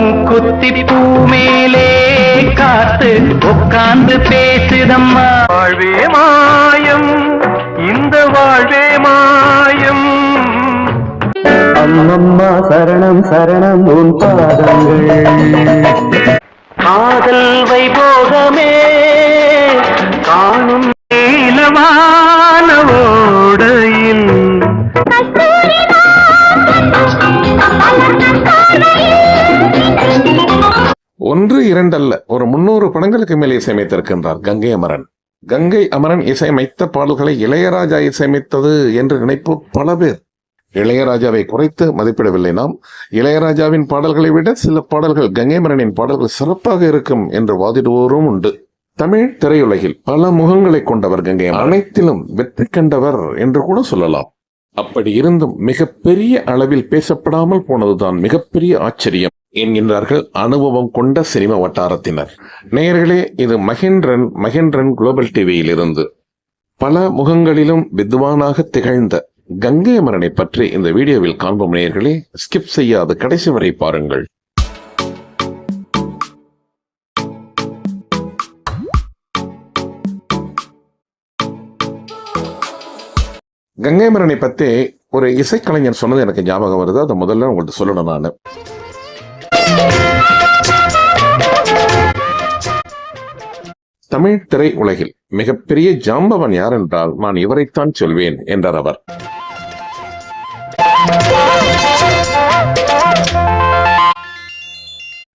மூக்குத்தி பூ மேலே காத்து உட்கார்ந்து பேசுதம்மா. வாழ்வே மாயம் இந்த வாழ்வே மாயம். அம்மம்மா சரணம் சரணம் உன் பாதங்கள். காதல் வைபோகமே காணும் நீலமான ஒன்று இரண்டல்ல. ஒரு முன்னூறு படங்களுக்கு மேல் இசையமைத்திருக்கின்றார் கங்கை அமரன். கங்கை அமரன் இசையமைத்த பாடல்களை இளையராஜா இசையமைத்தது என்று நினைப்பு பல பேர். இளையராஜாவை குறைத்து மதிப்பிடவில்லை நாம். இளையராஜாவின் பாடல்களை விட சில பாடல்கள் கங்கை மரனின் பாடல்கள் சிறப்பாக இருக்கும் என்று வாதிடுவோரும் உண்டு. தமிழ் திரையுலகில் பல முகங்களை கொண்டவர் கங்கை அனைத்திலும் வெற்றி கண்டவர் என்று கூட சொல்லலாம். அப்படி இருந்தும் மிகப்பெரிய அளவில் பேசப்படாமல் போனதுதான் மிகப்பெரிய ஆச்சரியம். என்கின்றார்கள். அனுபவம் கொண்ட சினிமா வட்டாரத்தினர். நேயர்களே இது மகேந்திரன் மகேந்திரன் குளோபல் டிவியில் இருந்து பல முகங்களிலும் வித்வானாக திகழ்ந்த கங்கை அமரனை பற்றி இந்த வீடியோவில் காண்போம் நேயர்களே. ஸ்கிப் செய்யாது கடைசி வரை பாருங்கள். கங்கை மரனை பற்றி ஒரு இசைக்கலைஞர் சொன்னது எனக்கு ஞாபகம் வருது. அதை முதல்ல உங்கள்கிட்ட சொல்லணும் நான். தமிழ் திரை உலகில் மிகப்பெரிய ஜாம்பவன் யார் என்றால் நான் இவரைத்தான் சொல்வேன் என்றார் அவர்.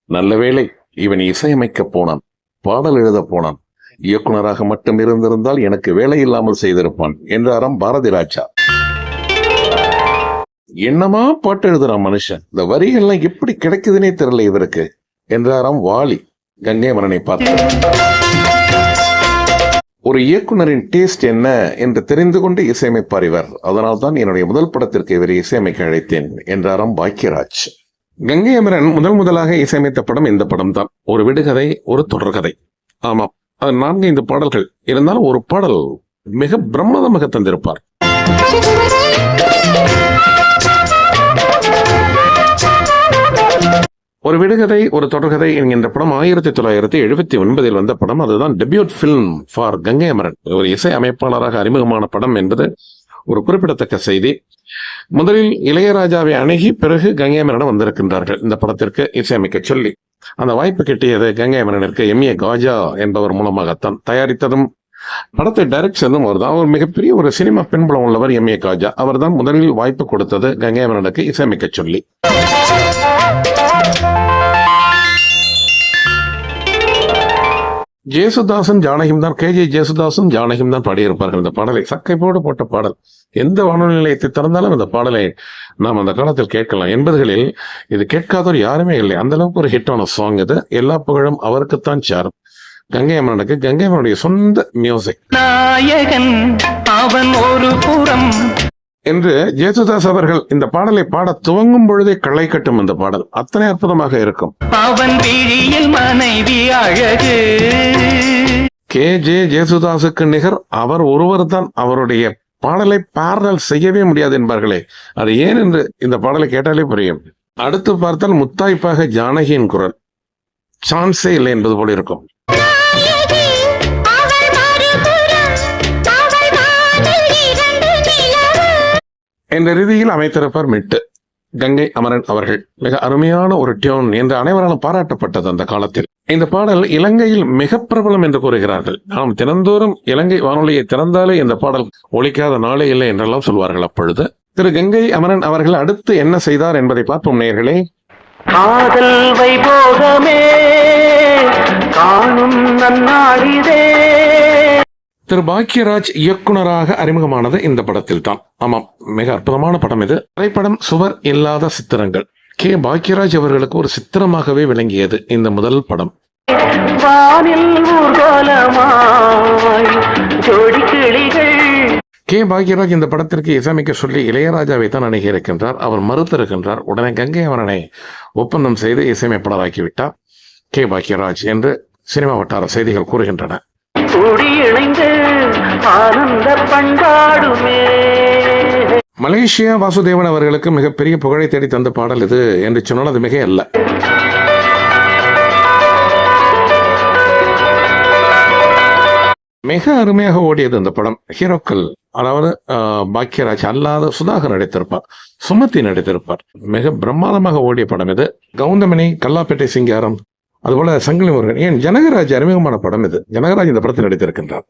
நல்ல வேளை இவன் இசையமைக்க போனான் பாடல் எழுத போனான் இயக்குனராக மட்டும் இருந்திருந்தால் எனக்கு வேலை இல்லாமல் செய்திருப்பான் என்றாராம் பாரதி ராஜா. என்னமா பாட்டு எழுதுறான் மனுஷன்? இந்த வரிகள்லாம் எப்படி கிடைக்குதுன்னே தெரியல இவருக்கு என்றாராம் வாலி கங்கை மரனை பார்த்து. ஒரு இயக்குனரின் டேஸ்ட் என்ன என்று தெரிந்து கொண்டு இசையமைப்பார் இவர். அதனால்தான் என்னுடைய முதல் படத்திற்கு இவரை இசையமைக்க அழைத்தேன் என்றாராம் பாக்கியராஜ். கங்கை அமரன் முதல் முதலாக இசையமைத்த படம் இந்த படம் தான் ஒரு விடுகதை ஒரு தொடர்கதை. ஆமாம் அது நான்கு ஐந்து பாடல்கள். இருந்தாலும் ஒரு பாடல் மிக பிரம்மதமாக தந்திருப்பார். ஒரு விடுகதை ஒரு தொடர்கதை என்கின்ற படம் ஆயிரத்தி தொள்ளாயிரத்தி எழுபத்தி ஒன்பதில் வந்த படம். அதுதான் debut film for Gangai Amaran ஒரு இசை அமைப்பாளராக அறிமுகமான படம் என்பது ஒரு குறிப்பிடத்தக்க செய்தி. முதலில் இளையராஜாவை அணுகி பிறகு கங்கை அமரனிடம் வந்திருக்கின்றார்கள். இந்த படத்திற்கு இசையமைக்க சொல்லி அந்த வாய்ப்பு கிட்டியது கங்கை அமரனிற்கு எம் ஏ காஜா என்பவர் மூலமாகத்தான். தயாரித்ததும் படத்தை டைரக்ட் அவர் தான் அவர் மிகப்பெரிய ஒரு சினிமா பின்புலம் உள்ளவர் எம் ஏ காஜா. அவர் தான் முதலில் வாய்ப்பு கொடுத்தது கங்கை அமரனுக்கு இசையமைக்க சொல்லி. ஜேசுதாசன் ஜானகிம் தான் கே ஜே ஜேசுதாசன் ஜானகிம் தான் பாடியிருப்பார்கள். இந்த பாடலை சக்கை போடு போட்ட பாடல். எந்த வானொலி நிலையத்தை திறந்தாலும் இந்த பாடலை நாம் அந்த காலத்தில் கேட்கலாம். எண்பதுகளில் இது கேட்காதவர் யாருமே இல்லை. அந்த அளவுக்கு ஒரு ஹிட்டான சாங் இது. எல்லா புகழும் அவருக்குத்தான் சாரும். கங்கை அம்மனுக்கு கங்கை அம்மனுடைய சொந்த மியூசிக் நாயகன் அவன் ஒரு புறம். என்று ஜேசுதாஸ் அவர்கள் இந்த பாடலை பாட துவங்கும் பொழுதே களை கட்டும் இந்த பாடல். அத்தனை அற்புதமாக இருக்கும். அவன் விழியில் மனைவி அழகு. கே. ஜே. ஜேசுதாஸுக்கு நிகர் அவர் ஒருவர் தான் அவருடைய பாடலை பாடல் செய்யவே முடியாது என்பார்களே. அது ஏன் என்று இந்த பாடலை கேட்டாலே புரியும். அடுத்து பார்த்தால் முத்தாய்ப்பாக ஜானகியின் குரல். சான்ஸே இல்லை என்பது போல இருக்கும். என்ற ரீதியில் அமைத்திருப்பார் மிட்டு. கங்கை அமரன் அவர்கள் மிக அருமையான ஒரு டியூன் என்று அனைவராலும் பாராட்டப்பட்டது அந்த காலத்தில். இந்த பாடல் இலங்கையில் மிக பிரபலம் என்று கூறுகிறார்கள். நாம் தினந்தோறும் இலங்கை வானொலியை திறந்தாலே இந்த பாடல் ஒழிக்காத நாளே இல்லை என்றெல்லாம் சொல்வார்கள் அப்பொழுது. திரு கங்கை அமரன் அவர்கள் அடுத்து என்ன செய்தார் என்பதை பார்ப்போம் நேர்களே காதல் வைபோகமே காணும் நன்னாடிதே திரு பாக்யராஜ் இயக்குனராக அறிமுகமானது இந்த படத்தில் தான் ஆமாம் மிக அற்புதமான படம் இது. திரைப்படம் சுவர் இல்லாத சித்திரங்கள். கே. பாக்யராஜ் அவர்களுக்கு ஒரு சித்திரமாகவே விளங்கியது இந்த முதல் படம். கே. பாக்யராஜ் இந்த படத்திற்கு இசையமைக்க சொல்லி இளையராஜாவை தான் அணுகியிருக்கின்றார். அவர் மறுத்திருக்கின்றார். உடனே கங்கை அவரனை ஒப்பந்தம் செய்து இசையமைப்பாளராக்கிவிட்டார். கே. பாக்யராஜ் என்று சினிமா வட்டார செய்திகள் கூறுகின்றன. கூடி இணைந்து ஆனந்த பண்பாடுமே. மலேசியா வாசுதேவன் அவர்களுக்கு மிகப்பெரிய புகழை தேடி தந்த பாடல் இது என்று சொன்னால் அது மிக அல்ல மிக அருமையாக ஓடியது இந்த படம். ஹீரோக்கள் அதாவது பாக்கியராஜ் அல்லாத சுதாகர் நடித்திருப்பார் சுமதி நடித்திருப்பார். மிக பிரமாதமாக ஓடிய படம் இது. கவுந்தமணி கல்லாப்பேட்டை சிங்காரம் அதுபோல சங்கிலி முருகன். ஏன் ஜனகராஜ் அறிமுகமான படம் இது? ஜனகராஜ் இந்த படத்தில் நடித்திருக்கின்றார்.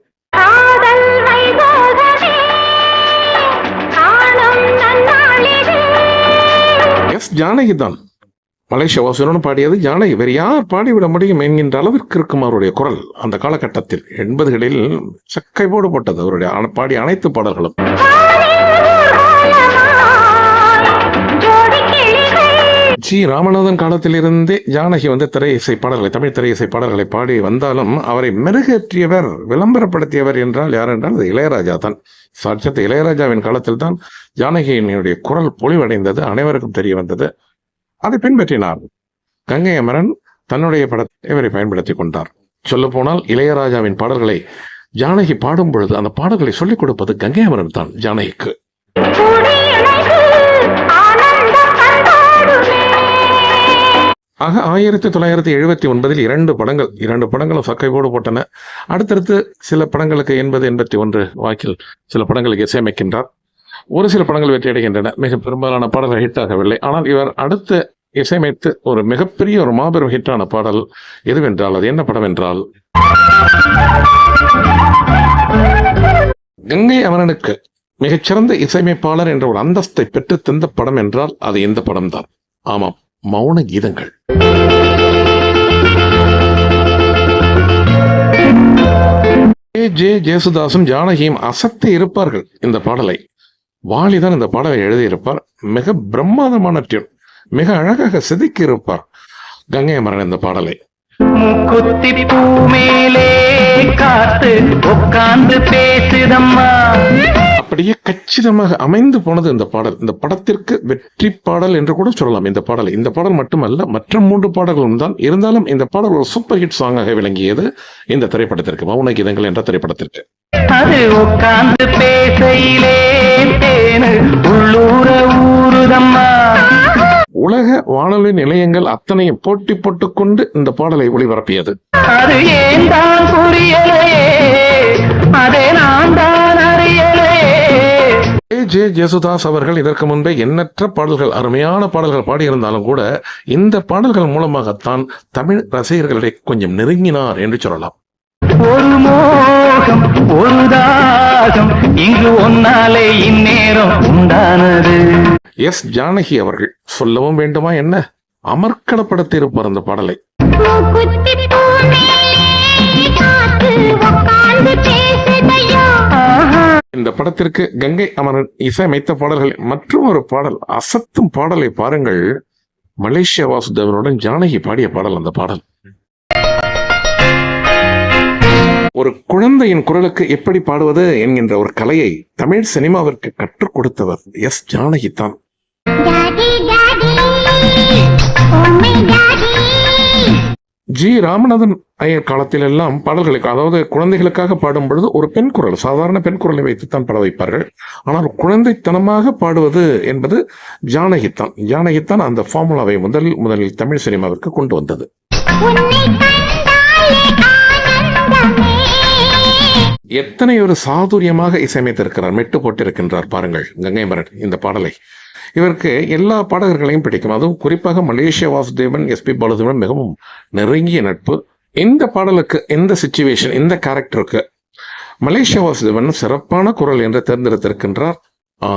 எஸ் ஜானகி தான். மலேசிய வாசனுடன் பாடியது ஜானகி. வேறு யார் பாடிவிட முடியும் என்கின்ற அளவிற்கு இருக்கும் அவருடைய குரல் அந்த காலகட்டத்தில். எண்பதுகளில் சக்கை போடு போட்டது அவருடைய பாடிய அனைத்து பாடல்களும். ஜி ராமநாதன் காலத்திலிருந்தே ஜானகி வந்து திரை இசை பாடல்களை தமிழ் திரை இசை பாடல்களை பாடி வந்தாலும் அவரை மெருகேற்றியவர் விளம்பரப்படுத்தியவர் என்றால் யார் என்றால் அது இளையராஜா தான். சாட்சத்து இளையராஜாவின் காலத்தில் தான் ஜானகியினுடைய குரல் பொலிவடைந்தது அனைவருக்கும் தெரிய வந்தது. அதை பின்பற்றினார். கங்கை அமரன் தன்னுடைய படத்தை இவரை பயன்படுத்தி கொண்டார். சொல்லப்போனால் இளையராஜாவின் பாடல்களை ஜானகி பாடும் பொழுது அந்த பாடல்களை சொல்லிக் கொடுப்பது கங்கை அமரன் தான் ஜானகிக்கு. ஆக ஆயிரத்தி தொள்ளாயிரத்தி எழுபத்தி ஒன்பதில் இரண்டு படங்கள் இரண்டு படங்களும் சக்கைவோடு போட்டன. அடுத்தடுத்து சில படங்களுக்கு எண்பது எண்பத்தி ஒன்று வாக்கில் சில படங்களுக்கு இசையமைக்கின்றார். ஒரு சில படங்கள் வெற்றியடைகின்றன. மிக பெரும்பாலான பாடல்கள் ஹிட் ஆகவில்லை. ஆனால் இவர் அடுத்து இசையமைத்து ஒரு மிகப்பெரிய ஒரு மாபெரும் ஹிட்டான பாடல் எதுவென்றால் அது என்ன படம் என்றால் கங்கை அமரனுக்கு மிகச்சிறந்த இசையமைப்பாளர் என்ற ஒரு அந்தஸ்தை பெற்று தந்த படம் என்றால் அது இந்த படம்தான். ஆமாம். மௌன கீதங்கள். ஜே ஜேசுதாசும் ஜானகியும் அசத்தி இருப்பார்கள் இந்த பாடலை. வாலிதான் இந்த பாடலை எழுதியிருப்பார். மிக பிரம்மாதமான டியூன் மிக அழகாக செதுக்கி இருப்பார் கங்கை மரன் இந்த பாடலை. முக்குத்தி பூ மேலே காத்து உட்கார்ந்து பேசுதம்மா. அப்படியே கச்சிதமாக அமைந்து போனது இந்த பாடல். இந்த படத்திற்கு வெற்றி பாடல் என்று கூட சொல்லலாம். இந்த பாடல். இந்த பாடல் மட்டுமல்ல மற்ற மூன்று பாடல்களும் தான். இருந்தாலும் இந்த பாடல் ஒரு சூப்பர் ஹிட் சாங்காக விளங்கியது இந்த திரைப்படத்திற்கு. மௌன கீதங்கள் என்ற திரைப்படத்திற்கு. அது உட்கார்ந்து பேசையிலே தேனு உள்ளூர ஊருதம்மா. உலக வானொலி நிலையங்கள் அத்தனையும் போட்டி போட்டுக்கொண்டு இந்த பாடலை ஒளிபரப்பியது. அது ஏன் தான் புரியலையே? அதே நான் தான் ஏ. ஜே. ஜேசுதாஸ் அவர்கள் இதற்கு முன்பே எண்ணற்ற பாடல்கள் அருமையான பாடல்கள் பாடியிருந்தாலும் கூட இந்த பாடல்கள் மூலமாகத்தான் தமிழ் ரசிகர்களை கொஞ்சம் நெருங்கினார் என்று சொல்லலாம். மோகம் ஒரு தாகம். இங்கு ஒன்னாலே இந்நேரம் உண்டானது. எஸ் ஜானகி அவர்கள் சொல்லவும் வேண்டுமா என்ன? அமர்க்களப்படுத்தியிருப்பார் அந்த பாடலை. இந்த படத்திற்கு கங்கை அமரன் இசையமைத்த பாடல்கள் மற்றும் ஒரு பாடல் அசத்தும் பாடலை பாருங்கள். மலேசியா வாசுதேவனுடன் ஜானகி பாடிய பாடல் அந்த பாடல். ஒரு குழந்தையின் குரலுக்கு எப்படி பாடுவது என்கின்ற ஒரு கலையை தமிழ் சினிமாவிற்கு கற்றுக் கொடுத்தவர் எஸ் ஜானகி தான். ஜி ராமநாதன் ஐயர் காலத்தில் எல்லாம் பாடல்களுக்கு அதாவது குழந்தைகளுக்காக பாடும் பொழுது ஒரு பெண் குரல் சாதாரண பெண் குரலை வைத்துத்தான் பாட வைப்பார்கள். ஆனால் குழந்தைத்தனமாக பாடுவது என்பது ஜானகித்தான் ஜானகித்தான் அந்த ஃபார்முலாவை முதல் முதலில் தமிழ் சினிமாவிற்கு கொண்டு வந்தது. எத்தனை ஒரு சாதுரியமாக இசையமைத்திருக்கிறார் மெட்டு போட்டிருக்கின்றார் பாருங்கள் கங்கை மரன் இந்த பாடலை. இவருக்கு எல்லா பாடகர்களையும் பிடிக்கும். அதுவும் குறிப்பாக மலேசியா வாசுதேவன் எஸ்பி பாலதேவன் மிகவும் நெருங்கிய நட்பு. இந்த பாடலுக்கு இந்த சுச்சுவேஷன் இந்த கேரக்டருக்கு மலேசியா வாசுதேவன் சிறப்பான குரல் என்று தேர்ந்தெடுத்திருக்கின்றார்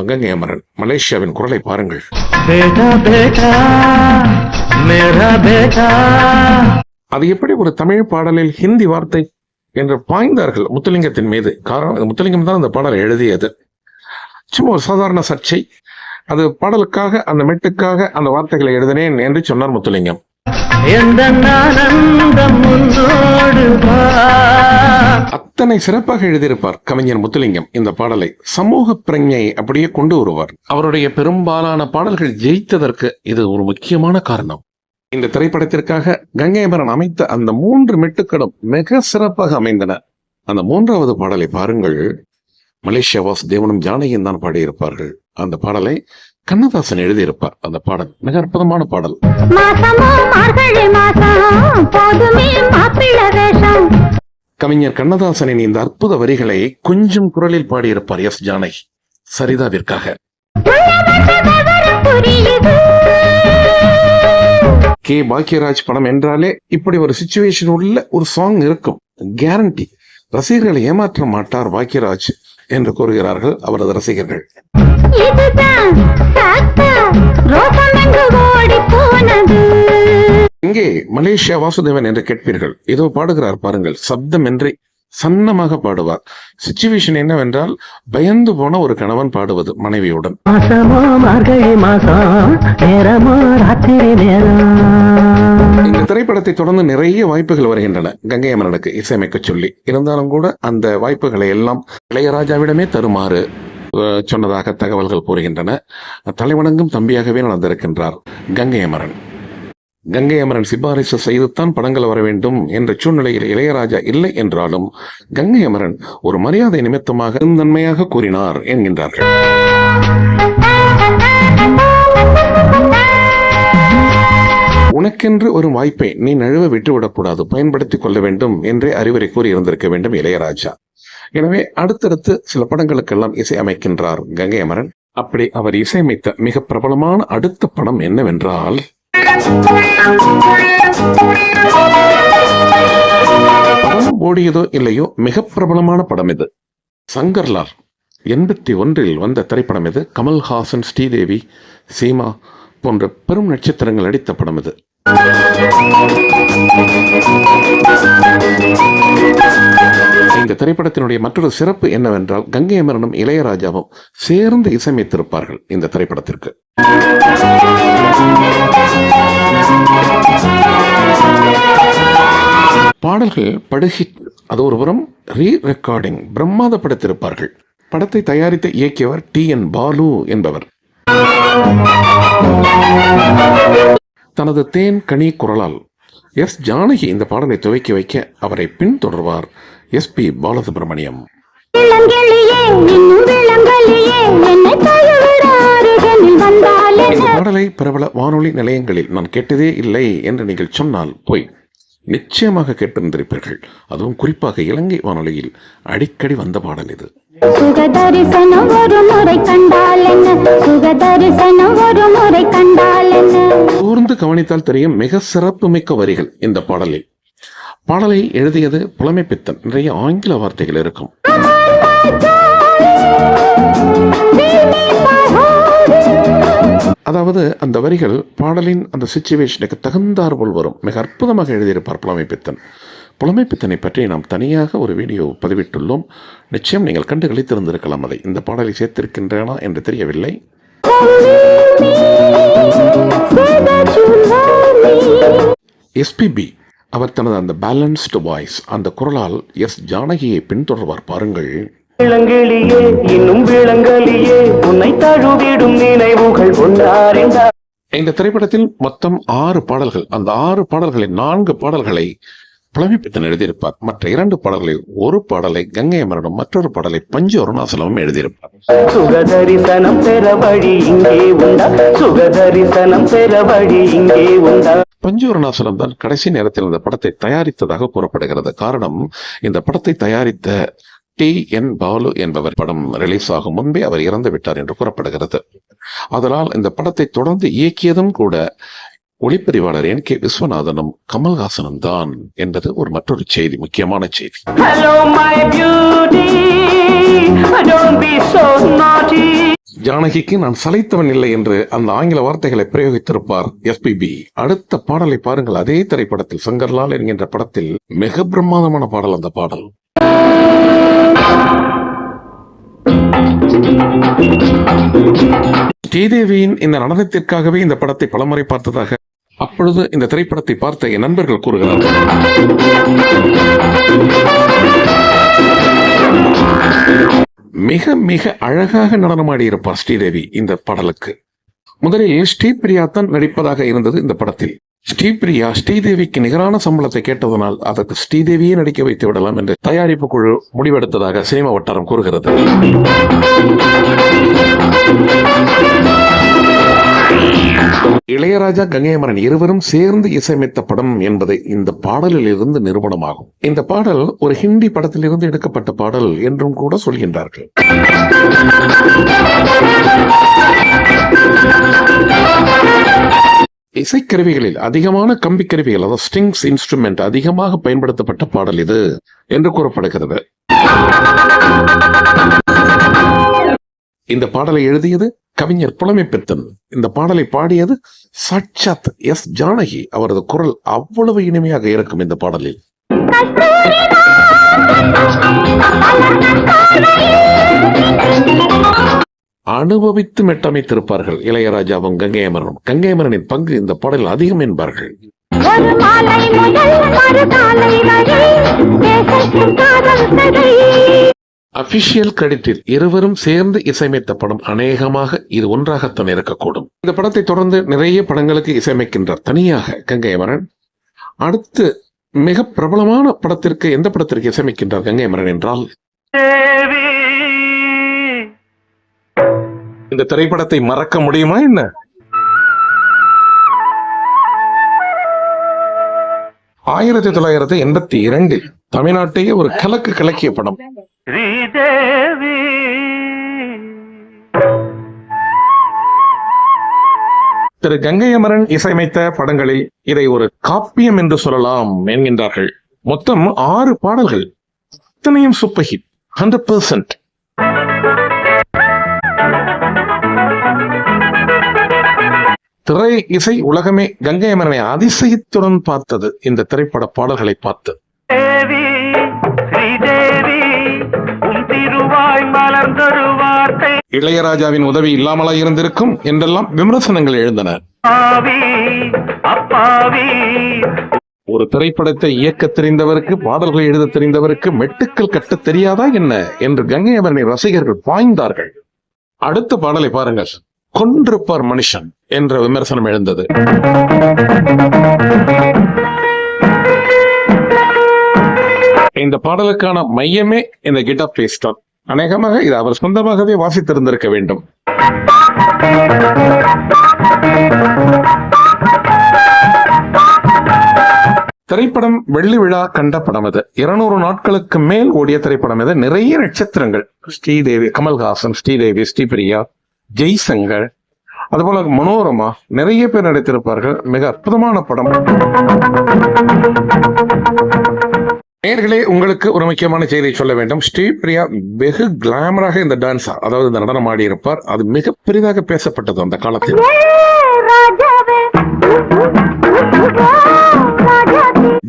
கங்கை அமரன் மலேசியாவின் குரலை பாருங்கள். அது எப்படி ஒரு தமிழ் பாடலில் ஹிந்தி வார்த்தை என்று பாய்ந்தார்கள் முத்துலிங்கத்தின் மீது. காரணம் முத்துலிங்கம் தான் அந்த பாடலை எழுதியது. சும்மா ஒரு சாதாரண சர்ச்சை. அது பாடலுக்காக அந்த மெட்டுக்காக அந்த வார்த்தைகளை எழுதினேன் என்று சொன்னார் முத்துலிங்கம். அத்தனை சிறப்பாக எழுதியிருப்பார் கவிஞர் முத்துலிங்கம் இந்த பாடலை. சமூக பிரஞை அப்படியே கொண்டு வருவார். அவருடைய பெரும்பாலான பாடல்கள் ஜெயித்ததற்கு இது ஒரு முக்கியமான காரணம். இந்த திரைப்படத்திற்காக கங்கைமரன் அமைத்த அந்த மூன்று மெட்டுக்களும் மிக சிறப்பாக அமைந்தன. அந்த மூன்றாவது பாடலை பாருங்கள். மலேசியா வாசுதேவனும் ஜானகியும் தான் பாடியிருப்பார்கள். அந்த பாடலை கண்ணதாசன் எழுதியிருப்பார். அந்த பாடல் மிக அற்புதமான பாடல். கவிஞர் கண்ணதாசனின் இந்த அற்புத வரிகளை கொஞ்சம் குரலில் பாடியிருப்பார் எஸ் ஜானகி சரிதாவிற்காக. கே பாக்யராஜ் படம் என்றாலே இப்படி ஒரு சுச்சுவேஷன் உள்ள ஒரு சாங் இருக்கும். கேரண்டி ரசிகர்களை ஏமாற்ற மாட்டார் பாக்யராஜ் என்று கூறுகிறார்கள் அவரது ரசிகர்கள். இங்கே மலேசியா வாசுதேவன் என்று கேட்பீர்கள். ஏதோ பாடுகிறார் பாருங்கள். சப்தமின்றி சன்னமாக பாடுவார். சுச்சுவேஷன் என்னவென்றால் பயந்து போன ஒரு கணவன் பாடுவது மனைவியுடன். இந்த திரைப்படத்தை தொடர்ந்து நிறைய வாய்ப்புகள் வருகின்றன கங்கை அமரனுக்கு இசையமைக்க சொல்லி. இருந்தாலும் கூட அந்த வாய்ப்புகளை எல்லாம் இளையராஜாவிடமே தருமாறு சொன்னதாக தகவல்கள் கூறுகின்றன. தலைவணங்கும் தம்பியாகவே நடந்திருக்கின்றார் கங்கை அமரன். கங்கை அமரன் சிபாரிசு செய்துத்தான் படங்கள் வர வேண்டும் என்ற சூழ்நிலையில் இளையராஜா இல்லை என்றாலும் கங்கை அமரன் ஒரு மரியாதை நிமித்தமாக நன்மையாக கூறினார் என்கின்றார்கள். உனக்கென்று ஒரு வாய்ப்பை நீ நழுவ விட்டுவிடக்கூடாது பயன்படுத்திக் கொள்ள வேண்டும் என்றே அறிவுரை கூறியிருந்திருக்க வேண்டும் இளையராஜா. எனவே அடுத்தடுத்து சில படங்களுக்கெல்லாம் இசை அமைக்கின்றார் கங்கை அமரன். அப்படி அவர் இசையமைத்த மிக பிரபலமான அடுத்த படம் என்னவென்றால் படம் ஓடியதோ இல்லையோ மிக பிரபலமான படம் இது. சங்கர்லால் எண்பத்தி ஒன்றில் வந்த திரைப்படம் இது. கமல்ஹாசன் ஸ்ரீதேவி சீமா போன்ற பெரும் நட்சத்திரங்கள் நடித்த படம் இது. இந்த திரைப்படத்தினுடைய மற்றொரு சிறப்பு என்னவென்றால் கங்கை அமரனும் இளையராஜாவும் சேர்ந்து இசையமைத்திருப்பார்கள் இந்த திரைப்படத்திற்கு. பாடல்கள் படுஹிட் அது ஒரு புறம் ரீ ரெக்கார்டிங் பிரம்மாதப்படுத்தியிருப்பார்கள் படத்தை தயாரித்த இயக்கியவர் டி என் பாலு என்பவர். தனது தேன் கனி குரலால் எஸ் ஜானகி இந்த பாடலை துவக்கி வைக்க அவரை பின்தொடர்வார் எஸ் பி பாலசுப்ரமணியம். பாடலை பிரபல வானொலி நிலையங்களில் நான் கேட்டதே இல்லை என்று நீங்கள் சொன்னால் போய் நிச்சயமாக கேட்டிருந்திருப்பீர்கள். அதுவும் குறிப்பாக இலங்கை வானொலியில் அடிக்கடி வந்த பாடல் இது. கூர்ந்து கவனித்தால் தெரியும் மிக சிறப்புமிக்க வரிகள் இந்த பாடலில். பாடலை எழுதியது புலமைப்பித்தன் நிறைய ஆங்கில வார்த்தைகள் இருக்கும். அதாவது அந்த வரிகள் பாடலின் அந்த சுச்சுவேஷனுக்கு தகுந்தாற்போல் வரும். மிக அற்புதமாக எழுதியிருப்பார் புலமைப்பித்தன் புலமைப்பித்தனை பற்றி நாம் தனியாக ஒரு வீடியோ பதிவிட்டுள்ளோம். நிச்சயம் நீங்கள் கண்டு கழித்திருந்திருக்கலாம் அதை. இந்த பாடலை சேர்த்திருக்கின்றனா என்று தெரியவில்லை. எஸ்பிபி அவர் தனது அந்த பேலன்ஸ்டு வாய்ஸ் அந்த குரலால் எஸ் ஜானகியை பின்தொடர்வார். பாருங்கள். விளங்கிலியே இன்னும் விளங்கலியே உன்னை தழுவிடும் நினைவுகள் இந்த திரைப்படத்தில் மொத்தம் ஆறு பாடல்கள். அந்த ஆறு பாடல்களில் நான்கு பாடல்களை புலமைப்பித்தன் எழுதியிருப்பார். மற்ற இரண்டு பாடல்களை ஒரு பாடலை கங்கை அமரனும் மற்றொரு பாடலை பஞ்சு அருணாசலமும் எழுதியிருப்பார். சுகதரிசனம் பெற வழி இங்கே உண்டா? சுகதரிசனம் பெற வழி இங்கே உண்டா? பஞ்சு அருணாசலம் தான் கடைசி நேரத்தில் இந்த படத்தை தயாரித்ததாக கூறப்படுகிறது. காரணம் இந்த படத்தை தயாரித்த டி என் பாலு என்பவர் படம் ரிலீஸ் ஆகும் முன்பே அவர் இறந்து விட்டார் என்று கூறப்படுகிறது. அதனால் இந்த படத்தை தொடர்ந்து இயக்கியதும் கூட ஒளிப்பதிவாளர் என் கே விஸ்வநாதனும் கமல்ஹாசனும் தான் என்பது ஒரு மற்றொரு செய்தி முக்கியமான செய்தி. ஜானகிக்கு நான் சளைத்தவன் இல்லை என்று அந்த ஆங்கில வார்த்தைகளை பிரயோகித்திருப்பார் எஸ்பிபி அடுத்த பாடலை பாருங்கள். அதே திரைப்படத்தில் சங்கர்லால் என்கின்ற படத்தில் மிக பிரம்மாதமான பாடல் அந்த பாடல். ஸ்ரீதேவியின் இந்த நடனத்திற்காகவே இந்த படத்தை பலமுறை பார்த்ததாக அப்பொழுது இந்த திரைப்படத்தை பார்த்த என் நண்பர்கள் கூறுகிறார்கள். மிக மிக அழகாக நடனமாடி இருப்பார் ஸ்ரீதேவி இந்த பாடலுக்கு. முதலில் ஸ்ரீபிரியா தான் நடிப்பதாக இருந்தது இந்த படத்தில். ஸ்ரீபிரியா ஸ்ரீதேவிக்கு நிகரான சம்பளத்தை கேட்டதனால் அதற்கு ஸ்ரீதேவியே நடிக்க வைத்து விடலாம் என்று தயாரிப்பு குழு முடிவெடுத்ததாக சினிமா வட்டாரம் கூறுகிறது. இளையராஜா கங்கையமரன் இருவரும் சேர்ந்து இசையமைத்த படம் என்பது இந்த பாடலில் இருந்து இந்த பாடல் ஒரு ஹிந்தி படத்திலிருந்து எடுக்கப்பட்ட பாடல் என்றும் கூட சொல்கின்றார்கள். இசைக்கருவிகளில் அதிகமான கம்பி கருவிகள் அதாவது ஸ்ட்ரிங்ஸ் இன்ஸ்ட்ருமெண்ட் அதிகமாக பயன்படுத்தப்பட்ட பாடல் இது என்று கூறப்படுகிறது. இந்த பாடலை எழுதியது கவிஞர் புலமை பெத்தன் இந்த பாடலை பாடியது சாட்சாத் எஸ் ஜானகி. அவரது குரல் அவ்வளவு இனிமையாக இருக்கும் இந்த பாடலில். அனுபவித்து மெட்டமைத்திருப்பார்கள் இளையராஜாவும் கங்கையமரனும் கங்கையமரனின் பங்கு இந்த பாடலில் அதிகம் என்பார்கள். ஒரு அபிஷியல் கிரெடிட்டில் இருவரும் சேர்ந்து இசையமைத்த படம் அநேகமாக இது ஒன்றாகத்தான் இருக்கக்கூடும். இந்த படத்தை தொடர்ந்து நிறைய படங்களுக்கு இசையமைக்கின்றார் தனியாக கங்கை அமரன் அடுத்து மிக பிரபலமான படத்திற்கு எந்த படத்திற்கு இசையமைக்கின்றார் கங்கையமரன் என்றால்? இந்த திரைப்படத்தை மறக்க முடியுமா என்ன? ஆயிரத்தி தொள்ளாயிரத்தி எண்பத்தி இரண்டில் தமிழ்நாட்டையே ஒரு கலக்கு கலக்கிய படம். ஸ்ரீதேவி. திரு கங்கையமரன் இசையமைத்த படங்களில் இதை ஒரு காப்பியம் என்று சொல்லலாம் என்கின்றார்கள். மொத்தம் ஆறு பாடல்கள். அத்தனையும் சூப்பர் ஹிட் ஹண்ட்ரட் பெர்சன்ட் திரை இசை உலகமே கங்கையமரனை அதிசயத்துடன் பார்த்தது இந்த திரைப்பட பாடல்களை பார்த்து. திருவாய் மலர்ந்தொரு வார்த்தை. இளையராஜாவின் உதவி இல்லாமலா இருந்திருக்கும் என்றெல்லாம் விமர்சனங்கள் எழுந்தன. ஒரு திரைப்படத்தை இயக்க தெரிந்தவருக்கு பாடல்களை எழுத தெரிந்தவருக்கு மெட்டுக்கள் கட்ட தெரியாதா என்ன என்று கங்கையவரனை ரசிகர்கள் பாய்ந்தார்கள். அடுத்த பாடலை பாருங்கள் கொன்றிருப்பார் மனுஷன் என்ற விமர்சனம் எழுந்தது. இந்த பாடலுக்கான மையமே இந்த கிட்டார் பேஸ் தான். அநேகமாக இது அவர் சொந்தமாகவே வாசித்திருந்திருக்க வேண்டும். திரைப்படம் வெள்ளி விழா கண்ட படம் இது இருநூறு நாட்களுக்கு மேல் ஓடிய திரைப்படம் இது. நிறைய நட்சத்திரங்கள். ஸ்ரீதேவி கமல்ஹாசன் ஸ்ரீதேவி ஸ்ரீபிரியா ஜெய்சங்கர். அதுபோல மனோரமா. நிறைய பேர் நடித்திருப்பார்கள். மிக அற்புதமான படம். நேர்களே உங்களுக்கு ஒரு முக்கியமான செய்தியை சொல்ல வேண்டும். ஸ்ரீபிரியா வெகு கிளாமராக இந்த டான்ஸ் அதாவது இந்த நடனம் ஆடி இருப்பார். அது மிக பெரிதாக பேசப்பட்டது அந்த காலத்தில்.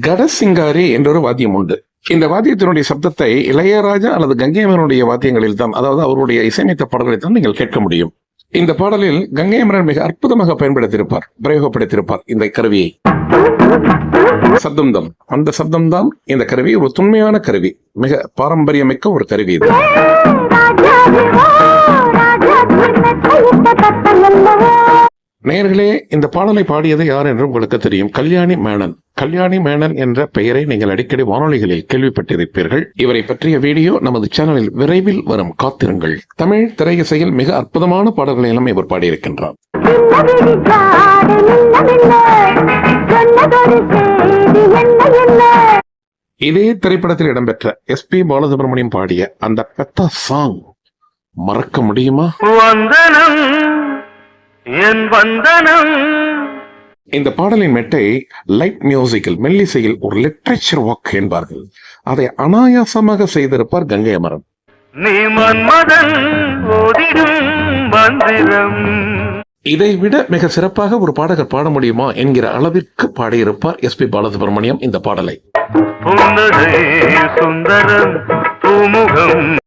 கடசிங்காரி என்ற ஒரு வாத்தியம் உண்டு. இந்த வாத்தியத்தினுடைய சப்தத்தை இளையராஜா அல்லது கங்கையமரனுடைய வாத்தியங்களில் தான் அதாவது அவருடைய இசையமைத்த பாடல்களில் தான் நீங்கள் கேட்க முடியும். இந்த பாடலில் கங்கையமரன் மிக அற்புதமாக பயன்படுத்தியிருப்பார் பிரயோகப்படுத்தியிருப்பார் இந்த கருவியை. சப்தம் தான் அந்த சப்தம் தான் இந்த கருவி ஒரு தொன்மையான கருவி மிக பாரம்பரியமிக்க ஒரு கருவி இது. நேர்களே நேயர்களே இந்த பாடலை பாடியது யார் என்று உங்களுக்கு தெரியும். கல்யாணி மேனன். கல்யாணி மேனன் என்ற பெயரை நீங்கள் அடிக்கடி வானொலிகளில் கேள்விப்பட்டிருப்பீர்கள். இவரை பற்றிய வீடியோ நமது சேனலில் விரைவில் வரும். காத்திருங்கள். தமிழ் திரையிசையில் மிக அற்புதமான பாடல்களை எல்லாம் இவர் பாடியிருக்கின்றார். இதே திரைப்படத்தில் இடம்பெற்ற எஸ் பி பாலசுப்ரமணியம் பாடிய அந்த பெத்த சாங் மறக்க முடியுமா? வந்தனம் என் வந்தனம். இந்த பாடலின் மெட்டை லைட் மியூசிக்கில் மெல்லிசையில் ஒரு லிட்ரேச்சர் வாக் என்பார்கள். அதை அனாயாசமாக செய்திருப்பார் கங்கை அமரன். இதை விட மிக சிறப்பாக ஒரு பாடகர் பாட முடியுமா என்கிற அளவிற்கு பாடியிருப்பார் எஸ் பி பாலசுப்ரமணியம் இந்த பாடலை.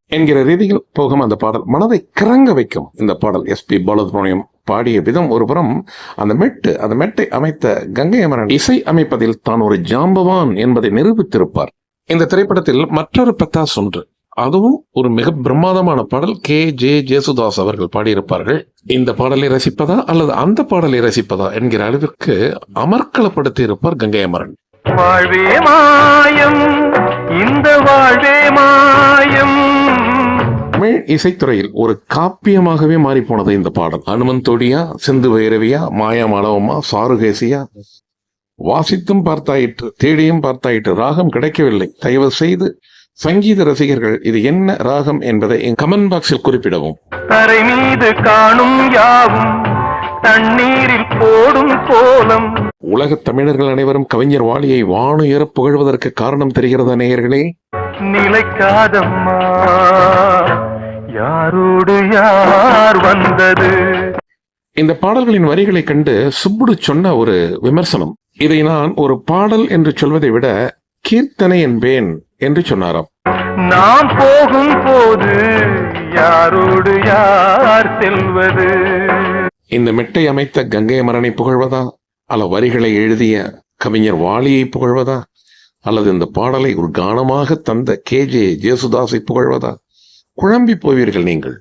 என்கிற ரீதியில் போகும் அந்த பாடல் மனதை கிறங்க வைக்கும் இந்த பாடல் எஸ் பி பாலசுப்ரமணியம் பாடிய விதம் ஒருபுறம் அந்த மெட்டு அந்த மெட்டை அமைத்த கங்கை அமரன் இசை அமைப்பதில் தான் ஒரு ஜாம்பவான் என்பதை நிரூபித்திருப்பார். இந்த திரைப்படத்தில் மற்றொரு பத்தாஸ் ஒன்று. அதுவும் ஒரு மிக பிரம்மாதமான பாடல். கே. ஜே. ஜேசுதாஸ் அவர்கள் பாடியிருப்பார்கள். இந்த பாடலை ரசிப்பதா அல்லது அந்த பாடலை ரசிப்பதா என்கிற அளவிற்கு அமர்க்களப்படுத்தி இருப்பார் கங்கை அமரன். வாழ்வே மாயம் இந்த வாழ்வே மாயம். தமிழ் இசைத்துறையில் ஒரு காப்பியமாகவே மாறி போனது இந்த பாடல். அனுமந்தோடியா சிந்து பைரவியா மாயா மாளவமா சாருகேசியா. வாசித்தும் பார்த்தாயிற்று தேடியும் பார்த்தாயிற்று ராகம் கிடைக்கவில்லை. தயவு செய்து சங்கீத ரசிகர்கள் இது என்ன ராகம் என்பதை என் கமெண்ட் பாக்ஸில் குறிப்பிடவும். தரை மீது காணும் யாவும் தண்ணீரில் போடும் கோலம். உலகத் தமிழர்கள் அனைவரும் கவிஞர் வாலியை வானுயர புகழ்வதற்கு காரணம் தெரிகிறதா நேயர்களே? நிலைக்காதம்மா. யாரோடு யார் வந்தது? இந்த பாடல்களின் வரிகளை கண்டு சுப்புடு சொன்ன ஒரு விமர்சனம். இதை நான் ஒரு பாடல் என்று சொல்வதை விட கீர்த்தனை என்பேன் என்று சொன்னாராம். நாம் போகும் போது யாரோடு யார் செல்வது? இந்த மெட்டை அமைத்த கங்கை அமரனை புகழ்வதா? அல்ல வரிகளை எழுதிய கவிஞர் வாலியை புகழ்வதா? அல்லது இந்த பாடலை ஒரு கானமாக தந்த கே ஜே ஜேசுதாஸை புகழ்வதா? குழம்பி போவீர்கள் நீங்கள்.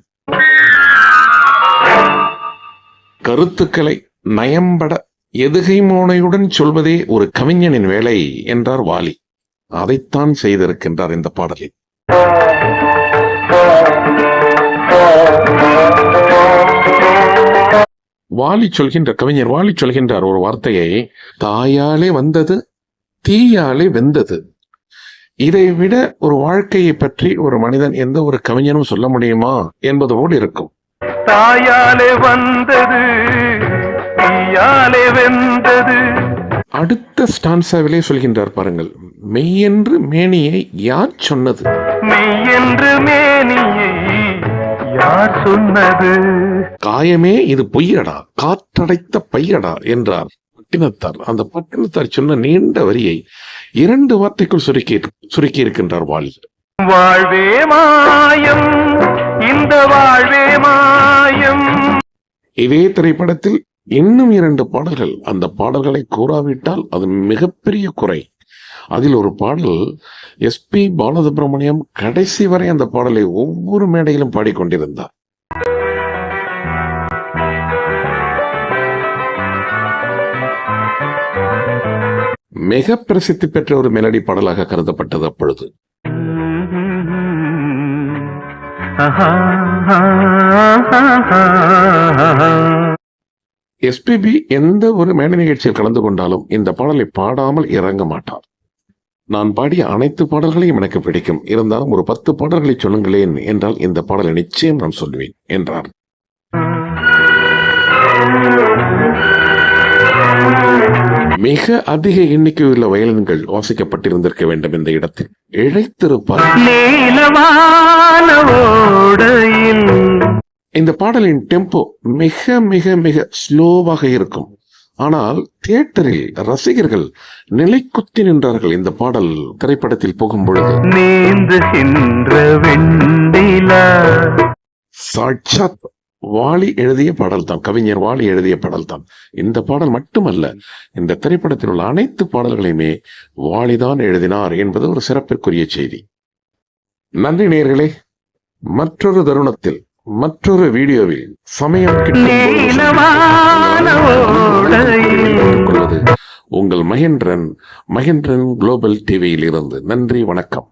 கருத்துக்களை நயம்பட எதுகை மோனையுடன் சொல்வதே ஒரு கவிஞனின் வேலை என்றார் வாலி. அதைத்தான் செய்திருக்கின்றார் இந்த பாடலில். வாலி சொல்கின்ற கவிஞர் வாலி சொல்கின்றார் ஒரு வார்த்தையை தாயாலே வந்தது தீயாலே வெந்தது இதை விட ஒரு வாழ்க்கையை பற்றி ஒரு மனிதன் எந்த ஒரு கவிஞனும் சொல்ல முடியுமா என்பதோடு இருக்கும். தாயாலே வந்தது வெந்தது அடுத்த ஸ்டான்சாவிலே சொல்கின்றார் பாருங்கள் மெய்யென்று மேனியை யார் சொன்னது? மெய்யென்று மேனியை யார் சொன்னது? காயமே இது பொய்யடா காற்றடைத்த பையடா என்றார். பட்டினத்தார் அந்த பட்டினத்தார் சொன்ன நீண்ட வரியை இரண்டு வார்த்தைக்குள் சுருக்கி சுருக்கி இருக்கின்றார் வாலி வாழ்வே மாயம் இந்த வாழ்வே மாயம். இதே திரைப்படத்தில் இன்னும் இரண்டு பாடல்கள் அந்த பாடல்களை கூறாவிட்டால் அது மிகப்பெரிய குறை. அதில் ஒரு பாடல் எஸ்பி பாலசுப்ரமணியம் கடைசி வரை அந்த பாடலை ஒவ்வொரு மேடையிலும் பாடிக்கொண்டிருந்தார். மிக பிரசித்தி பெற்ற ஒரு மெலடி பாடலாக கருதப்பட்டது அப்பொழுது. எஸ்பிபி எந்த ஒரு மேடை நிகழ்ச்சியில் கலந்து கொண்டாலும் இந்த பாடலை பாடாமல் இறங்க மாட்டார். நான் பாடிய அனைத்து பாடல்களையும் எனக்கு பிடிக்கும். இருந்தாலும் ஒரு பத்து பாடல்களை சொல்லுங்களேன் என்றால் இந்த பாடலை நிச்சயம் நான் சொல்லுவேன் என்றார். மிக அதிக எண்ணிக்கையுள்ள வயலின்கள் வாசிக்கப்பட்டிருந்திருக்க வேண்டும் இந்த இடத்தில். இழைத்திருப்பார். இந்த பாடலின் டெம்போ மிக மிக மிக ஸ்லோவாக இருக்கும். ஆனால் தியேட்டரில் ரசிகர்கள் நிலைக்குத்தி நின்றார்கள் இந்த பாடல் திரைப்படத்தில் போகும் பொழுது சாட்சாத் வாலி எழுதிய பாடல் தான் கவிஞர் வாலி எழுதிய பாடல் தான் இந்த பாடல் மட்டுமல்ல இந்த திரைப்படத்தில் உள்ள அனைத்து பாடல்களையுமே வாலிதான் எழுதினார் என்பது ஒரு சிறப்பிற்குரிய செய்தி. நன்றி நேர்களே மற்றொரு தருணத்தில் மற்றொரு வீடியோவில் சமயம் கொள்வது உங்கள் மகேந்திரன் மகேந்திரன் குளோபல் டிவியில் இருந்து நன்றி வணக்கம்.